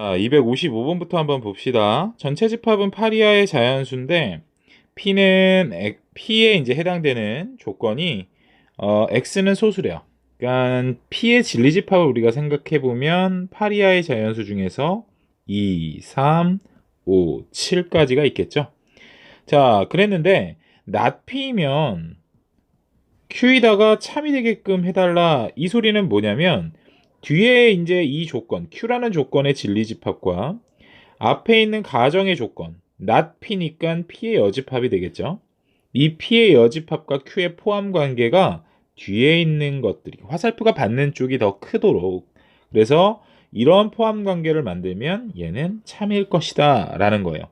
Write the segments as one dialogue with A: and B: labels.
A: 자, 255번부터 한번 봅시다. 전체 집합은 파리아의 자연수인데 P는 액- P에 이제 해당되는 조건이 어, X는 소수래요. 그러니까 P의 진리 집합을 우리가 생각해 보면 파리아의 자연수 중에서 2, 3, 5, 7까지가 있겠죠. 자, 그랬는데 P면 Q에다가 참이 되게끔 해달라. 이 소리는 뭐냐면 뒤에 이제 이 조건, Q라는 조건의 진리 집합과 앞에 있는 가정의 조건, not P니까 P의 여집합이 되겠죠. 이 P의 여집합과 Q의 포함 관계가 뒤에 있는 것들이 화살표가 받는 쪽이 더 크도록 그래서 이런 포함 관계를 만들면 얘는 참일 것이다 라는 거예요.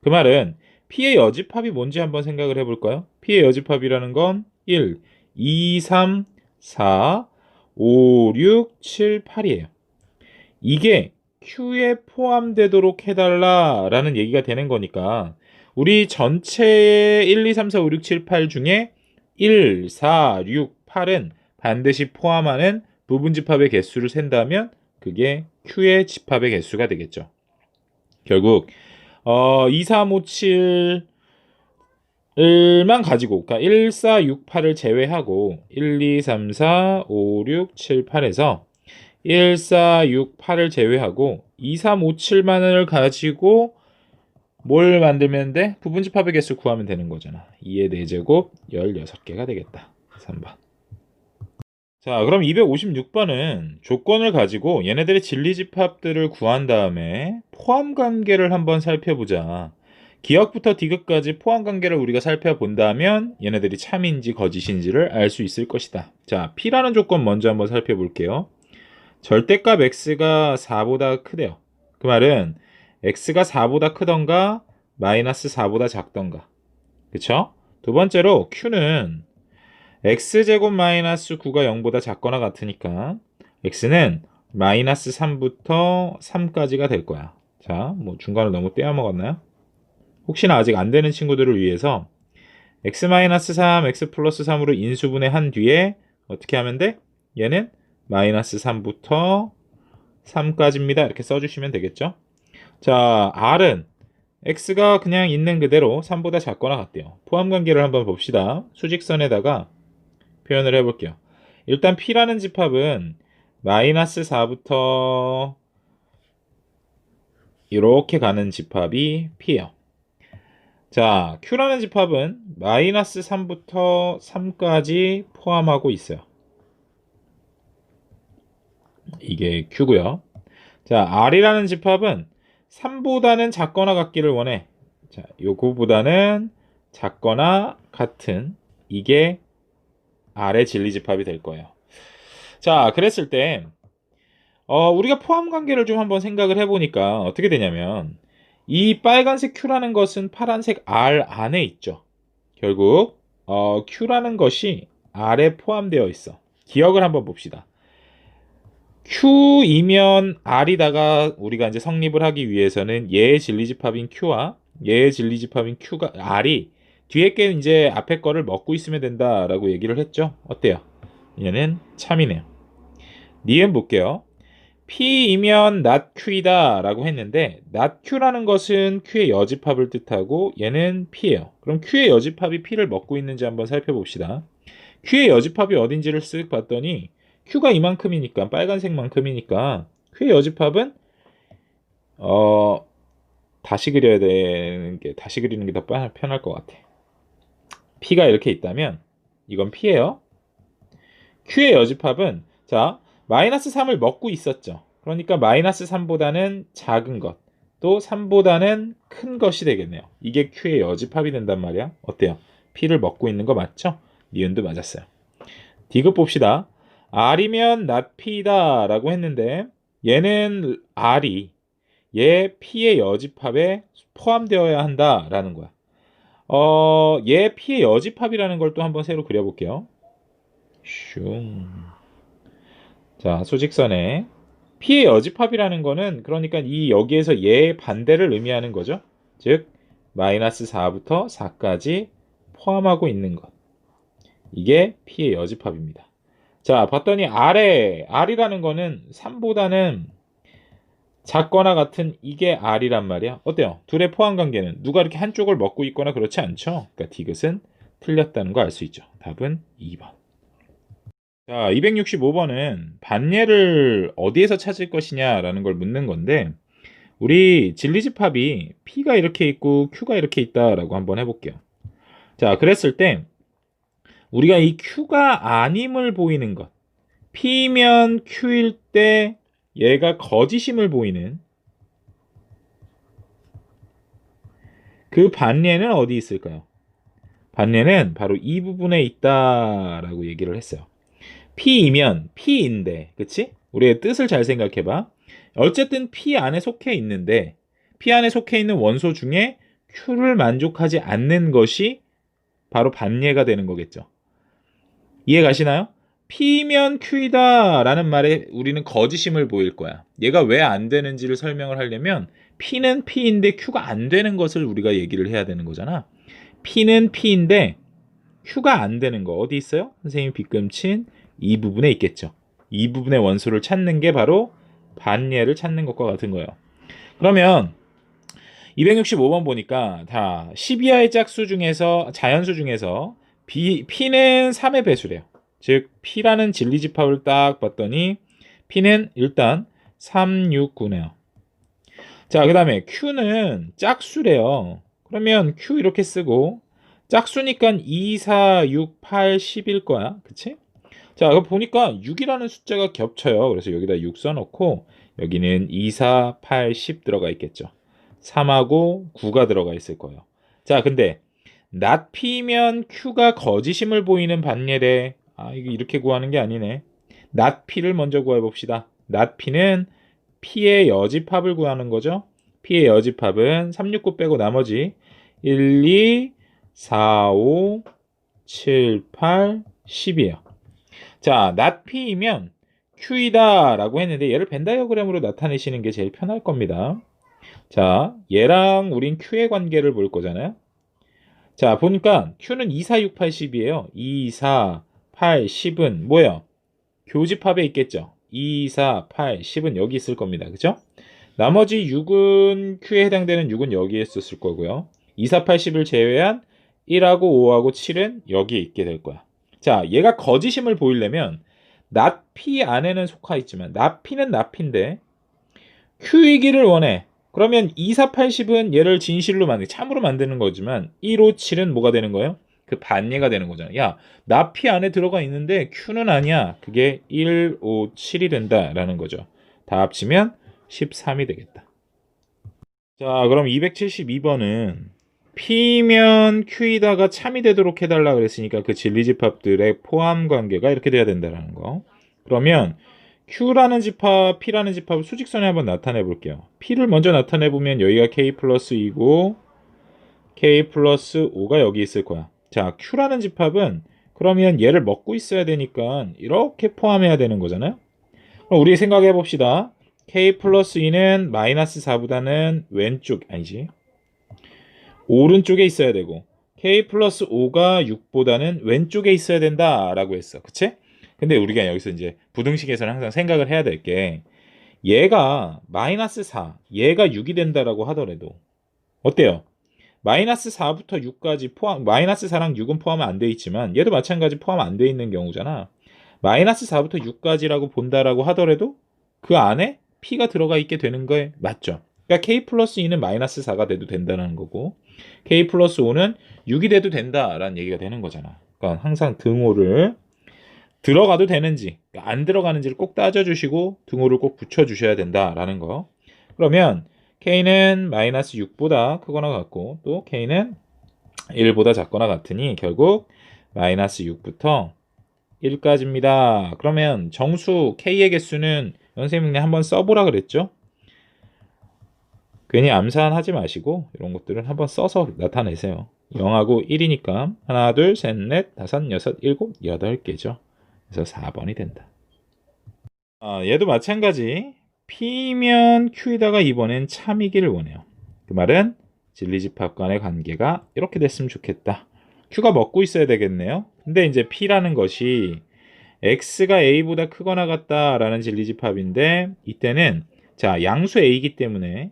A: 그 말은 P의 여집합이 뭔지 한번 생각을 해볼까요? P의 여집합이라는 건 1, 2, 3, 4, 5, 6, 7, 8이에요. 이게 Q에 포함되도록 해달라라는 얘기가 되는 거니까 우리 전체의 1, 2, 3, 4, 5, 6, 7, 8 중에 1, 4, 6, 8은 반드시 포함하는 부분 집합의 개수를 센다면 그게 Q의 집합의 개수가 되겠죠. 결국 어, 2, 3, 5, 7 만 가지고 그러니까 1, 4, 6, 8을 제외하고 1, 2, 3, 4, 5, 6, 7, 8에서 1, 4, 6, 8을 제외하고 2, 3, 5, 7만을 가지고 뭘 만들면 돼? 부분집합의 개수 구하면 되는 거잖아. 2의 4제곱 16개가 되겠다. 3번. 자, 그럼 256번은 조건을 가지고 얘네들의 진리집합들을 구한 다음에 포함 관계를 한번 살펴보자. 기억부터 디귿까지 포함 관계를 우리가 살펴본다면 얘네들이 참인지 거짓인지를 알 수 있을 것이다. 자, P라는 조건 먼저 한번 살펴볼게요. 절대값 X가 4보다 크대요. 그 말은 X가 4보다 크던가 마이너스 4보다 작던가. 그쵸? 두 번째로 Q는 X제곱 마이너스 9가 0보다 작거나 같으니까 X는 마이너스 3부터 3까지가 될 거야. 자, 뭐 중간을 너무 떼어먹었나요? 혹시나 아직 안 되는 친구들을 위해서 x-3, x 플러스 3으로 인수분해 한 뒤에 어떻게 하면 돼? 얘는 마이너스 3부터 3까지입니다. 이렇게 써주시면 되겠죠? 자, r은 x가 그냥 있는 그대로 3보다 작거나 같대요. 포함 관계를 한번 봅시다. 수직선에다가 표현을 해볼게요. 일단 p라는 집합은 마이너스 4부터 이렇게 가는 집합이 p예요. 자, Q라는 집합은 마이너스 3부터 3까지 포함하고 있어요. 이게 Q고요. 자, R이라는 집합은 3보다는 작거나 같기를 원해. 자, 요거보다는 작거나 같은 이게 R의 진리 집합이 될 거예요. 자, 그랬을 때 어, 우리가 포함 관계를 좀 한번 생각을 해보니까 어떻게 되냐면 이 빨간색 Q라는 것은 파란색 R 안에 있죠. 결국 어, Q라는 것이 R에 포함되어 있어. 기억을 한번 봅시다. Q이면 R이다가 우리가 이제 성립을 하기 위해서는 얘의 진리집합인 Q와 얘의 진리집합인 Q가 R이 뒤에 게 이제 앞에 거를 먹고 있으면 된다라고 얘기를 했죠. 어때요? 얘는 참이네요. 니은 볼게요. P이면 not Q이다 라고 했는데 not Q라는 것은 Q의 여집합을 뜻하고 얘는 P예요. 그럼 Q의 여집합이 P를 먹고 있는지 한번 살펴봅시다. Q의 여집합이 어딘지를 쓱 봤더니 Q가 이만큼이니까 빨간색만큼이니까 Q의 여집합은 어 다시 그려야 되는 게 다시 그리는 게 더 편할 것 같아. P가 이렇게 있다면 이건 P예요. Q의 여집합은 자 마이너스 3을 먹고 있었죠. 그러니까 마이너스 3보다는 작은 것, 또 3보다는 큰 것이 되겠네요. 이게 Q의 여집합이 된단 말이야. 어때요? P를 먹고 있는 거 맞죠? 니은도 맞았어요. 디귿 봅시다. R이면 P다 라고 했는데 얘는 R이 얘 P의 여집합에 포함되어야 한다라는 거야. 어, 얘 P의 여집합이라는 걸 또 한번 새로 그려볼게요. 슝. 자, 수직선에 P의 여집합이라는 거는 그러니까 이 여기에서 얘의 반대를 의미하는 거죠. 즉 마이너스 4부터 4까지 포함하고 있는 것. 이게 P의 여집합입니다. 자, 봤더니 R에 R이라는 거는 3보다는 작거나 같은 이게 R이란 말이야. 어때요? 둘의 포함 관계는 누가 이렇게 한쪽을 먹고 있거나 그렇지 않죠? 그러니까 디귿은 틀렸다는 거 알 수 있죠. 답은 2번. 자, 265번은 반예를 어디에서 찾을 것이냐라는 걸 묻는 건데 우리 진리집합이 P가 이렇게 있고 Q가 이렇게 있다라고 한번 해볼게요. 자, 그랬을 때 우리가 이 Q가 아님을 보이는 것 P면 Q일 때 얘가 거짓임을 보이는 그 반례는 어디 있을까요? 반례는 바로 이 부분에 있다라고 얘기를 했어요. P이면 P인데, 그치? 우리의 뜻을 잘 생각해봐. 어쨌든 P 안에 속해 있는데, P 안에 속해 있는 원소 중에 Q를 만족하지 않는 것이 바로 반례가 되는 거겠죠. 이해 가시나요? P면 Q이다 라는 말에 우리는 거짓임을 보일 거야. 얘가 왜 안 되는지를 설명을 하려면 P는 P인데 Q가 안 되는 것을 우리가 얘기를 해야 되는 거잖아. P는 P인데 Q가 안 되는 거 어디 있어요? 선생님 빗금친 이 부분에 있겠죠. 이 부분의 원소를 찾는 게 바로 반예를 찾는 것과 같은 거예요. 그러면 265번 보니까 다 12하의 짝수 중에서 자연수 중에서 B, P는 3의 배수래요. 즉 P라는 진리집합을 딱 봤더니 P는 일단 3, 6, 9네요. 자, 그 다음에 Q는 짝수래요. 그러면 Q 이렇게 쓰고 짝수니까 2, 4, 6, 8, 10일 거야. 그치? 자, 그거 보니까 6이라는 숫자가 겹쳐요. 그래서 여기다 6 써놓고 여기는 2, 4, 8, 10 들어가 있겠죠. 3하고 9가 들어가 있을 거예요. 자, 근데 not P면 Q가 거짓임을 보이는 반예래. 아, 이거 이렇게 구하는 게 아니네. not P를 먼저 구해 봅시다. not P는 P의 여집합을 구하는 거죠. P의 여집합은 3, 6, 9 빼고 나머지 1, 2, 4, 5, 7, 8, 10이에요. 자, P이면 Q이다 라고 했는데 얘를 벤 다이어그램으로 나타내시는 게 제일 편할 겁니다. 자, 얘랑 우린 Q의 관계를 볼 거잖아요. 자, 보니까 Q는 2, 4, 6, 8, 10이에요. 2, 4, 8, 10은 뭐예요? 교집합에 있겠죠. 2, 4, 8, 10은 여기 있을 겁니다. 그죠? 나머지 6은 Q에 해당되는 6은 여기에 있었을 거고요. 2, 4, 8, 10을 제외한 1하고 5하고 7은 여기에 있게 될 거야. 자, 얘가 거짓임을 보이려면 납피 안에는 속하 있지만 납피는 납피인데 Q이기를 원해. 그러면 2, 4, 8, 10은 얘를 진실로 만들, 참으로 만드는 거지만 1, 5, 7은 뭐가 되는 거예요? 그 반예가 되는 거잖아. 야, 납피 안에 들어가 있는데 Q는 아니야. 그게 1, 5, 7이 된다라는 거죠. 다 합치면 13이 되겠다. 자, 그럼 272번은 P면 Q이다가 참이 되도록 해달라 그랬으니까 그 진리집합들의 포함 관계가 이렇게 돼야 된다는 거. 그러면 Q라는 집합, P라는 집합을 수직선에 한번 나타내 볼게요. P를 먼저 나타내 보면 여기가 K 플러스 2고 K 플러스 5가 여기 있을 거야. 자, Q라는 집합은 그러면 얘를 먹고 있어야 되니까 이렇게 포함해야 되는 거잖아요. 그럼 우리 생각해 봅시다. K 플러스 2는 마이너스 4보다는 왼쪽, 아니지. 오른쪽에 있어야 되고 K 플러스 5가 6보다는 왼쪽에 있어야 된다라고 했어. 그치? 근데 우리가 여기서 이제 부등식에서는 항상 생각을 해야 될 게 얘가 마이너스 4, 얘가 6이 된다라고 하더라도 어때요? 마이너스 4부터 6까지 포함, 마이너스 4랑 6은 포함 안 돼 있지만 얘도 마찬가지 포함 안 돼 있는 경우잖아. 마이너스 4부터 6까지라고 본다라고 하더라도 그 안에 P가 들어가 있게 되는 거에 맞죠? 그러니까 K 플러스 2는 마이너스 4가 돼도 된다는 거고 K 플러스 5는 6이 돼도 된다라는 얘기가 되는 거잖아. 그러니까 항상 등호를 들어가도 되는지 그러니까 안 들어가는지를 꼭 따져주시고 등호를 꼭 붙여주셔야 된다라는 거. 그러면 K는 마이너스 6보다 크거나 같고 또 K는 1보다 작거나 같으니 결국 마이너스 6부터 1까지입니다. 그러면 정수 K의 개수는 선생님이 한번 써보라 그랬죠? 괜히 암산하지 마시고 이런 것들은 한번 써서 나타내세요. 0하고 1이니까 하나, 둘, 셋, 넷, 다섯, 여섯, 일곱, 여덟 개죠. 그래서 4번이 된다. 아, 얘도 마찬가지. P면 Q에다가 이번엔 참이기를 원해요. 그 말은 진리집합 간의 관계가 이렇게 됐으면 좋겠다. Q가 먹고 있어야 되겠네요. 근데 이제 P라는 것이 X가 A보다 크거나 같다라는 진리집합인데 이때는 자, 양수 a이기 때문에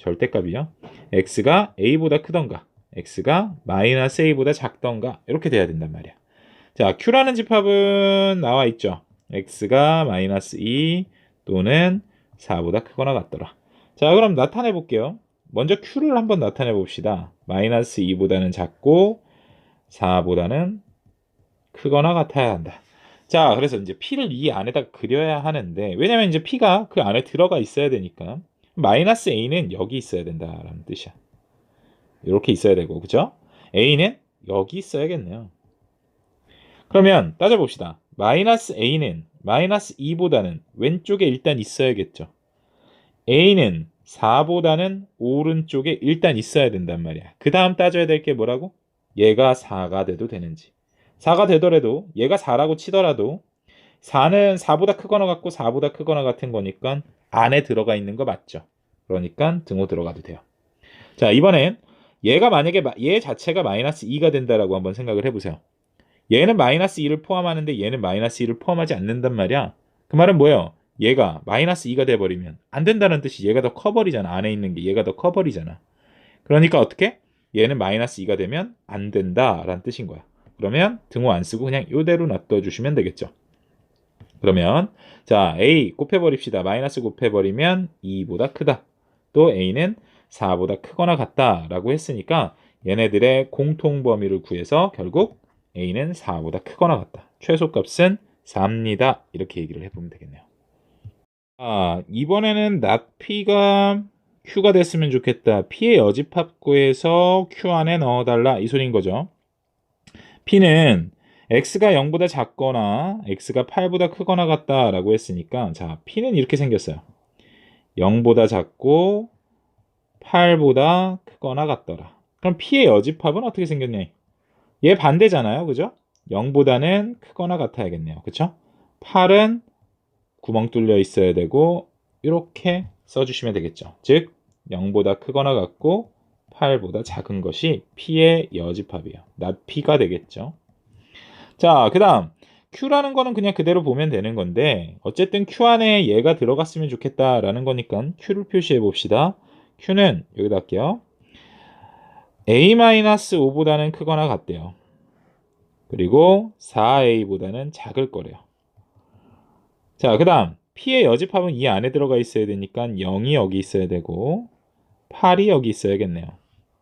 A: 절대값이요. x가 a보다 크던가, x가 마이너스 a보다 작던가 이렇게 돼야 된단 말이야. 자, q라는 집합은 나와 있죠. x가 마이너스 2 또는 4보다 크거나 같더라. 자, 그럼 나타내 볼게요. 먼저 q를 한번 나타내 봅시다. 마이너스 2보다는 작고 4보다는 크거나 같아야 한다. 자, 그래서 이제 p를 이 안에다 그려야 하는데 왜냐면 이제 p가 그 안에 들어가 있어야 되니까 마이너스 a는 여기 있어야 된다라는 뜻이야. 이렇게 있어야 되고, 그죠? a는 여기 있어야겠네요. 그러면 따져봅시다. 마이너스 a는 마이너스 2보다는 왼쪽에 일단 있어야겠죠. a는 4보다는 오른쪽에 일단 있어야 된단 말이야. 그 다음 따져야 될 게 뭐라고? 얘가 4가 돼도 되는지. 4가 되더라도 얘가 4라고 치더라도 4는 4보다 크거나 같고 4보다 크거나 같은 거니까 안에 들어가 있는 거 맞죠? 그러니까 등호 들어가도 돼요. 자, 이번엔 얘가 만약에 마- 얘 자체가 마이너스 2가 된다라고 한번 생각을 해보세요. 얘는 마이너스 2를 포함하는데 얘는 마이너스 2를 포함하지 않는단 말이야. 그 말은 뭐예요? 얘가 마이너스 2가 돼버리면 안 된다는 뜻이 얘가 더 커버리잖아. 안에 있는 게 얘가 더 커버리잖아. 그러니까 어떻게? 얘는 마이너스 2가 되면 안 된다라는 뜻인 거야. 그러면 등호 안 쓰고 그냥 이대로 놔둬 주시면 되겠죠. 그러면 자 a 곱해버립시다. 마이너스 곱해버리면 2보다 크다. 또 a는 4보다 크거나 같다라고 했으니까 얘네들의 공통 범위를 구해서 결국 a는 4보다 크거나 같다. 최소값은 4입니다. 이렇게 얘기를 해보면 되겠네요. 아, 이번에는 p가 q가 됐으면 좋겠다. p의 여집합 구해서 q 안에 넣어달라. 이 소리인 거죠. p는 x가 0보다 작거나 x가 8보다 크거나 같다라고 했으니까 자, p는 이렇게 생겼어요. 0보다 작고 8보다 크거나 같더라. 그럼 p의 여집합은 어떻게 생겼냐? 얘 반대잖아요. 그죠? 0보다는 크거나 같아야겠네요. 그쵸? 8은 구멍 뚫려 있어야 되고 이렇게 써주시면 되겠죠. 즉 0보다 크거나 같고 8보다 작은 것이 p의 여집합이에요. not p가 되겠죠. 자, 그 다음 q라는 거는 그냥 그대로 보면 되는 건데 어쨌든 q 안에 얘가 들어갔으면 좋겠다라는 거니까 q를 표시해 봅시다. q는 여기다 할게요. a-5보다는 크거나 같대요. 그리고 4a보다는 작을 거래요. 자, 그 다음 p의 여집합은 이 안에 들어가 있어야 되니까 0이 여기 있어야 되고 8이 여기 있어야겠네요.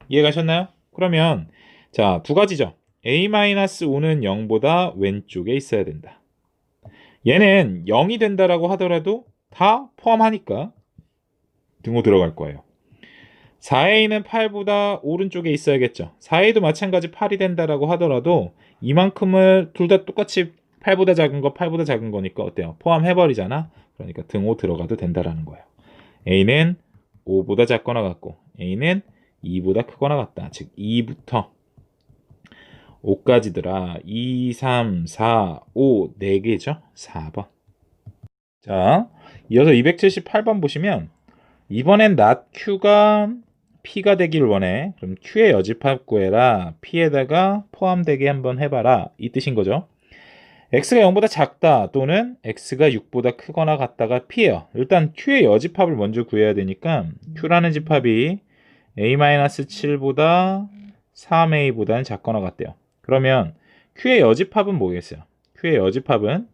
A: 이해가셨나요? 그러면 자, 두 가지죠. A-5는 0보다 왼쪽에 있어야 된다. 얘는 0이 된다라고 하더라도 다 포함하니까 등호 들어갈 거예요. 4a는 8보다 오른쪽에 있어야겠죠. 4a도 마찬가지 8이 된다라고 하더라도 이만큼을 둘 다 똑같이 8보다 작은 거, 8보다 작은 거니까 어때요? 포함해버리잖아. 그러니까 등호 들어가도 된다라는 거예요. a는 5보다 작거나 같고 a는 2보다 크거나 같다. 즉 2부터 5까지더라. 2, 3, 4, 5, 4개죠? 4번. 자, 이어서 278번 보시면 이번엔 not q가 p가 되길 원해. 그럼 q의 여집합 구해라. p에다가 포함되게 한번 해봐라. 이 뜻인 거죠. x가 0보다 작다 또는 x가 6보다 크거나 같다가 p예요. 일단 q의 여집합을 먼저 구해야 되니까 q라는 집합이 a-7보다 3a보다는 작거나 같대요. 그러면 q의 여집합은 뭐겠어요? q의 여집합은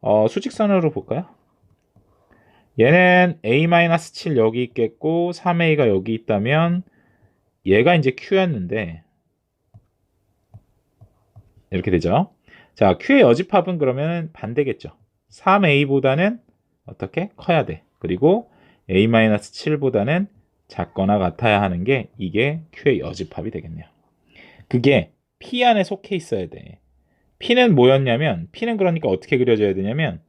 A: 어, 수직선으로 볼까요? 얘는 a-7 여기 있겠고 3a가 여기 있다면 얘가 이제 q였는데 이렇게 되죠. 자, q의 여집합은 그러면 반대겠죠. 3a보다는 어떻게 커야 돼. 그리고 a-7보다는 작거나 같아야 하는 게 이게 q의 여집합이 되겠네요. 그게 p 안에 속해 있어야 돼. p는 뭐였냐면 p는 그러니까 어떻게 그려져야 되냐면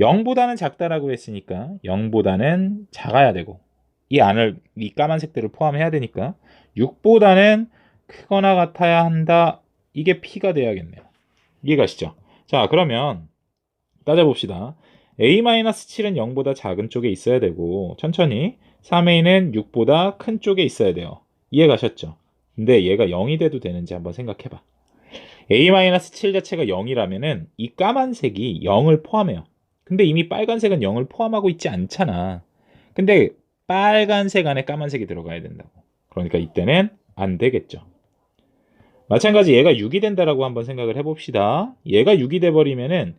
A: 0보다는 작다라고 했으니까 0보다는 작아야 되고 이 안을 이 까만색들을 포함해야 되니까 6보다는 크거나 같아야 한다. 이게 p가 돼야겠네요. 이해가시죠? 자, 그러면 따져봅시다. a-7은 0보다 작은 쪽에 있어야 되고 천천히 3a는 6보다 큰 쪽에 있어야 돼요. 이해가셨죠? 근데 얘가 0이 돼도 되는지 한번 생각해봐. a-7 자체가 0이라면은 이 까만색이 0을 포함해요. 근데 이미 빨간색은 0을 포함하고 있지 않잖아. 근데 빨간색 안에 까만색이 들어가야 된다고. 그러니까 이때는 안 되겠죠. 마찬가지 얘가 6이 된다라고 한번 생각을 해봅시다. 얘가 6이 돼버리면은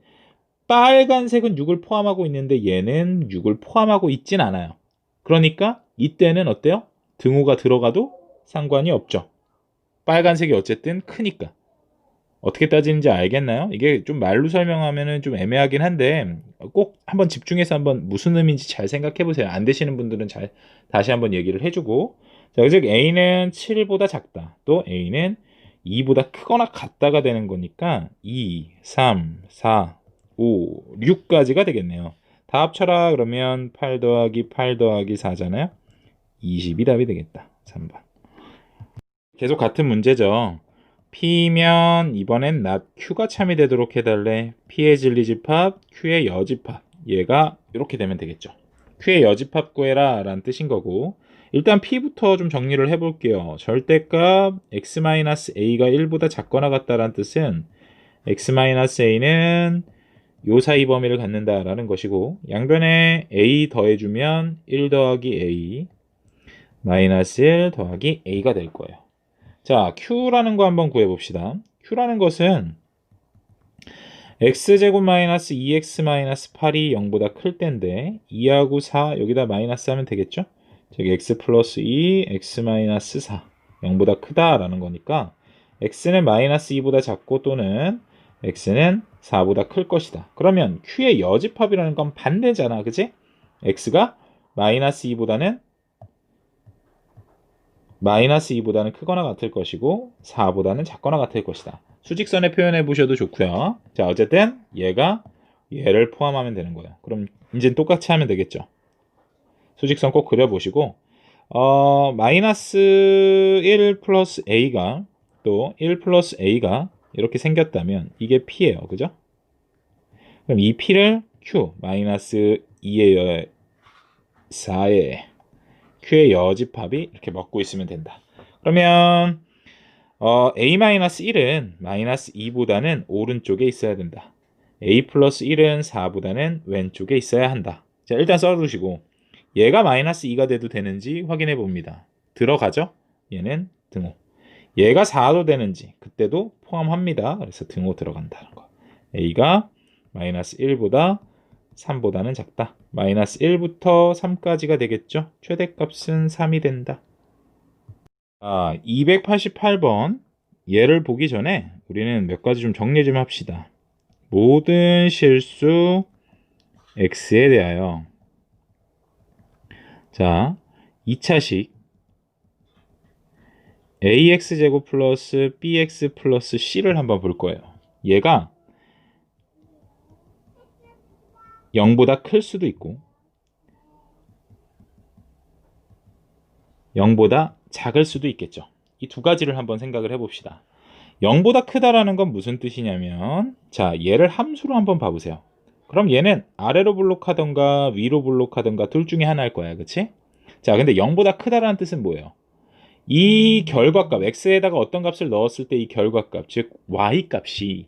A: 빨간색은 6을 포함하고 있는데 얘는 6을 포함하고 있진 않아요. 그러니까 이때는 어때요? 등호가 들어가도 상관이 없죠. 빨간색이 어쨌든 크니까. 어떻게 따지는지 알겠나요? 이게 좀 말로 설명하면은 좀 애매하긴 한데 꼭 한번 집중해서 한번 무슨 의미인지 잘 생각해 보세요. 안 되시는 분들은 잘 다시 한번 얘기를 해주고 자, 즉 A는 7보다 작다. 또 A는 2보다 크거나 같다가 되는 거니까 2, 3, 4, 5, 6까지가 되겠네요. 다 합쳐라 그러면 8 더하기 8 더하기 4잖아요. 20이 답이 되겠다. 3번. 계속 같은 문제죠. P면 이번엔 not Q가 참이 되도록 해달래. P의 진리집합, Q의 여집합. 얘가 이렇게 되면 되겠죠. Q의 여집합 구해라 라는 뜻인 거고 일단 P부터 좀 정리를 해볼게요. 절대값 x-a가 1보다 작거나 같다라는 뜻은 x-a는 요 사이 범위를 갖는다라는 것이고 양변에 a 더해주면 1 더하기 a 마이너스 1 더하기 a가 될 거예요. 자, q라는 거 한번 구해봅시다. q라는 것은 x제곱 마이너스 2x 마이너스 8이 0보다 클 때인데 2하고 4 여기다 마이너스 하면 되겠죠? 저기 x 플러스 2, x 마이너스 4 0보다 크다라는 거니까 x는 마이너스 2보다 작고 또는 x는 4보다 클 것이다. 그러면 q의 여집합이라는 건 반대잖아. 그지? x가 마이너스 2보다는 마이너스 2보다는 크거나 같을 것이고 4보다는 작거나 같을 것이다. 수직선에 표현해 보셔도 좋고요. 자, 어쨌든 얘가 얘를 포함하면 되는 거예요. 그럼 이제 똑같이 하면 되겠죠. 수직선 꼭 그려보시고 어, 마이너스 1 플러스 a가 또 1 플러스 a가 이렇게 생겼다면 이게 p예요. 그죠? 그럼 이 p를 q 마이너스 2의 4의 q의 여집합이 이렇게 먹고 있으면 된다. 그러면 어, a-1은 마이너스 2보다는 오른쪽에 있어야 된다. a 플러스 1은 4보다는 왼쪽에 있어야 한다. 자, 일단 써두시고 얘가 마이너스 2가 돼도 되는지 확인해 봅니다. 들어가죠? 얘는 등호. 얘가 4도 되는지 그때도 포함합니다. 그래서 등호 들어간다는 거. a가 마이너스 1보다 3보다는 작다. 마이너스 1부터 3까지가 되겠죠? 최대값은 3이 된다. 아, 288번. 얘를 보기 전에 우리는 몇 가지 좀 정리 좀 합시다. 모든 실수 x에 대하여 자, 2차식 ax제곱 플러스 bx 플러스 c를 한번 볼 거예요. 얘가 0보다 클 수도 있고 0보다 작을 수도 있겠죠. 이 두 가지를 한번 생각을 해봅시다. 0보다 크다라는 건 무슨 뜻이냐면 자 얘를 함수로 한번 봐보세요. 그럼 얘는 아래로 블록하던가 위로 블록하던가 둘 중에 하나일 거야. 그치? 자 근데 0보다 크다라는 뜻은 뭐예요? 이 결과값 x에다가 어떤 값을 넣었을 때 이 결과값 즉 y 값이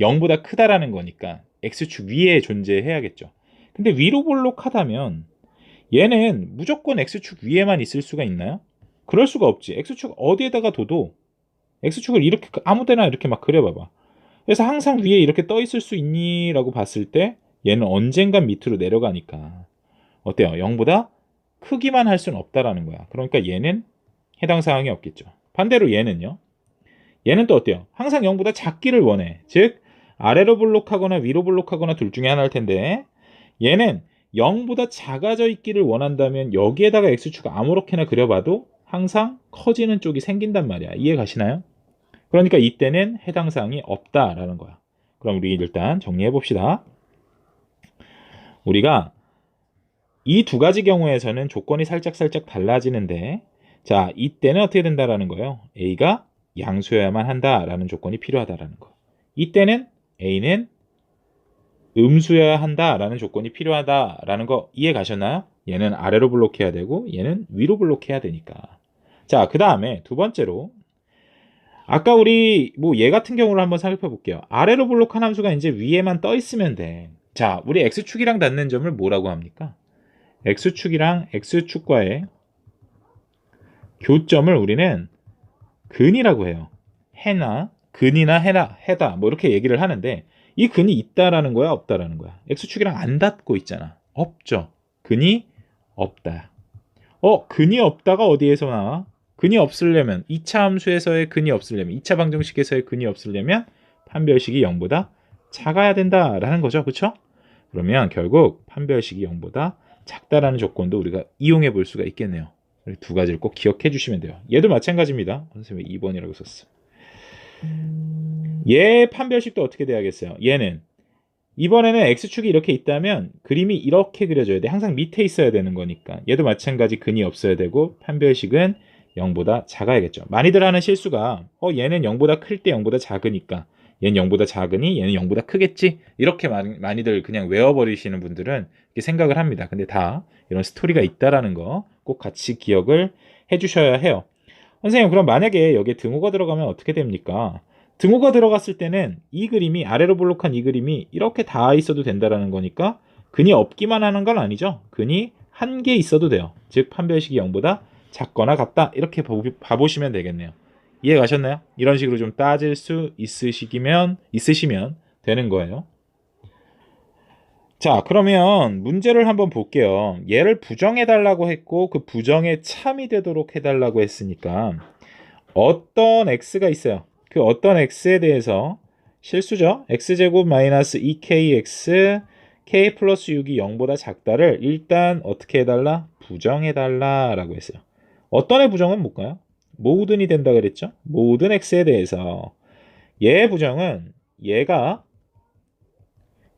A: 0보다 크다라는 거니까 x축 위에 존재해야겠죠. 근데 위로 볼록하다면 얘는 무조건 x축 위에만 있을 수가 있나요? 그럴 수가 없지. x축 어디에다가 둬도 x축을 이렇게 아무데나 이렇게 막 그려봐봐. 그래서 항상 위에 이렇게 떠 있을 수 있니? 라고 봤을 때 얘는 언젠간 밑으로 내려가니까 어때요? 0보다 크기만 할 수는 없다라는 거야. 그러니까 얘는 해당 사항이 없겠죠. 반대로 얘는요. 얘는 또 어때요? 항상 0보다 작기를 원해. 즉 아래로 블록하거나 위로 블록하거나 둘 중에 하나일 텐데 얘는 0보다 작아져 있기를 원한다면 여기에다가 x축 아무렇게나 그려봐도 항상 커지는 쪽이 생긴단 말이야. 이해 가시나요? 그러니까 이때는 해당 사항이 없다라는 거야. 그럼 우리 일단 정리해 봅시다. 우리가 이 두 가지 경우에서는 조건이 살짝 살짝 달라지는데 자, 이때는 어떻게 된다라는 거예요? A가 양수여야만 한다라는 조건이 필요하다라는 거. 이때는 A는 음수여야 한다라는 조건이 필요하다라는 거 이해 가셨나요? 얘는 아래로 블록해야 되고 얘는 위로 블록해야 되니까. 자, 그 다음에 두 번째로 아까 우리 뭐 얘 같은 경우를 한번 살펴볼게요. 아래로 블록한 함수가 이제 위에만 떠 있으면 돼. 자, 우리 x축이랑 닿는 점을 뭐라고 합니까? x축이랑 x축과의 교점을 우리는 근이라고 해요. 해나 근이나 해나 해다 뭐 이렇게 얘기를 하는데 이 근이 있다라는 거야 없다라는 거야. x축이랑 안 닿고 있잖아. 없죠. 근이 없다. 어 근이 없다가 어디에서 나와? 근이 없으려면 2차 함수에서의 근이 없으려면 2차 방정식에서의 근이 없으려면 판별식이 0보다 작아야 된다라는 거죠. 그렇죠? 그러면 결국 판별식이 0보다 작다라는 조건도 우리가 이용해 볼 수가 있겠네요. 이두 가지를 꼭 기억해 주시면 돼요. 얘도 마찬가지입니다. 선생님이 2번이라고 썼어. 얘 판별식도 어떻게 돼야겠어요? 얘는 이번에는 x축이 이렇게 있다면 그림이 이렇게 그려져야 돼. 항상 밑에 있어야 되는 거니까. 얘도 마찬가지 근이 없어야 되고 판별식은 0보다 작아야겠죠. 많이들 하는 실수가 어 얘는 0보다 클 때 0보다 작으니까 얘는 0보다 작으니 얘는 0보다 크겠지. 이렇게 많이, 많이들 그냥 외워버리시는 분들은 이렇게 생각을 합니다. 근데 다 이런 스토리가 있다라는 거 꼭 같이 기억을 해주셔야 해요. 선생님 그럼 만약에 여기에 등호가 들어가면 어떻게 됩니까? 등호가 들어갔을 때는 이 그림이 아래로 볼록한 이 그림이 이렇게 다 있어도 된다라는 거니까 근이 없기만 하는 건 아니죠. 근이 한 개 있어도 돼요. 즉 판별식이 0보다 작거나 같다 이렇게 보- 봐보시면 되겠네요. 이해 가셨나요? 이런 식으로 좀 따질 수 있으시면 있으시면 되는 거예요. 자, 그러면 문제를 한번 볼게요. 얘를 부정해 달라고 했고 그 부정에 참이 되도록 해 달라고 했으니까 어떤 x가 있어요. 그 어떤 x에 대해서 실수죠. x제곱 마이너스 2kx k 플러스 6이 0보다 작다를 일단 어떻게 해달라? 부정해달라 라고 했어요. 어떤 의 부정은 뭘까요? 모든이 된다 그랬죠? 모든 x에 대해서 얘의 부정은 얘가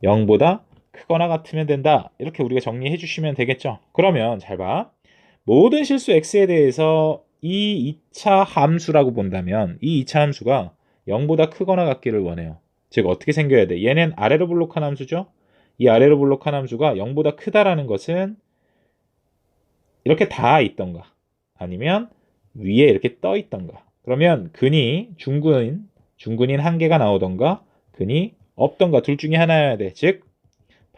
A: 0보다 크거나 같으면 된다. 이렇게 우리가 정리해 주시면 되겠죠? 그러면 잘 봐. 모든 실수 x에 대해서 이 2차 함수라고 본다면 이 2차 함수가 0보다 크거나 같기를 원해요. 즉 어떻게 생겨야 돼? 얘는 아래로 블록한 함수죠? 이 아래로 블록한 함수가 0보다 크다라는 것은 이렇게 다 있던가 아니면 위에 이렇게 떠 있던가 그러면 근이 중근 중근인 한 개가 나오던가 근이 없던가 둘 중에 하나여야 돼. 즉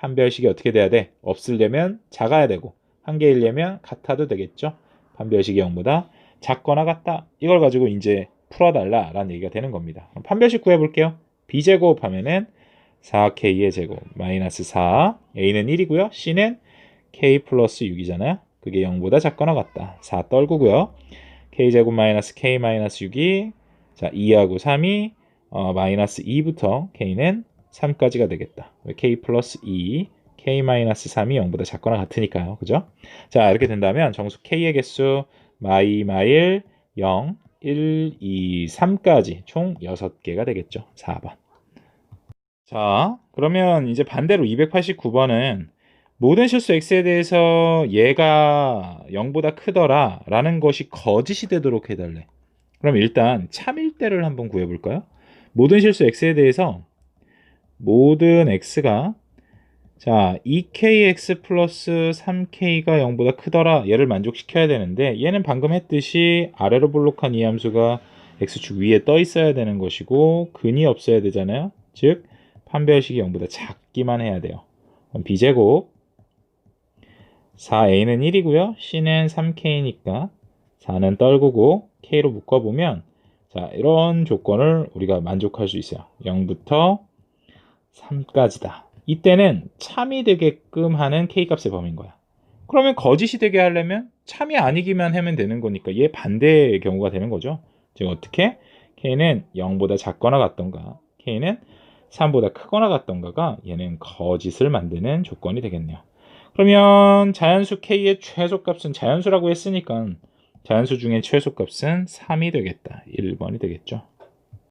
A: 판별식이 어떻게 돼야 돼? 없으려면 작아야 되고 한 개이려면 같아도 되겠죠. 판별식이 0보다 작거나 같다. 이걸 가지고 이제 풀어달라라는 얘기가 되는 겁니다. 그럼 판별식 구해볼게요. b제곱 하면은 4k의 제곱 마이너스 4 a는 1이고요. c는 k 플러스 6이잖아요. 그게 0보다 작거나 같다. 4 떨구고요. k제곱 마이너스 k 마이너스 6이 자 2하고 3이 어, 마이너스 2부터 k는 3까지가 되겠다. k 플러스 2 k 마이너스 3이 0보다 작거나 같으니까요. 그죠? 자 이렇게 된다면 정수 k의 개수 마이 마일 0 1, 2, 3까지 총 6개가 되겠죠. 4번. 자, 그러면 이제 반대로 289번은 모든 실수 x에 대해서 얘가 0보다 크더라 라는 것이 거짓이 되도록 해달래. 그럼 일단 참일대를 한번 구해볼까요? 모든 실수 x에 대해서 모든 x가 자 2kx 플러스 3k가 0보다 크더라. 얘를 만족시켜야 되는데 얘는 방금 했듯이 아래로 볼록한 이 함수가 x축 위에 떠 있어야 되는 것이고 근이 없어야 되잖아요. 즉 판별식이 0보다 작기만 해야 돼요. 그럼 b제곱 4a는 1이고요. c는 3k니까 4는 떨구고 k로 묶어보면 자 이런 조건을 우리가 만족할 수 있어요. 0부터 3까지다 이때는 참이 되게끔 하는 k값의 범위인 거야. 그러면 거짓이 되게 하려면 참이 아니기만 하면 되는 거니까 얘 반대의 경우가 되는 거죠. 즉 어떻게? k는 0보다 작거나 같던가 k는 3보다 크거나 같던가가 얘는 거짓을 만드는 조건이 되겠네요. 그러면 자연수 k의 최소값은 자연수라고 했으니까 자연수 중에 최소값은 3이 되겠다. 1번이 되겠죠.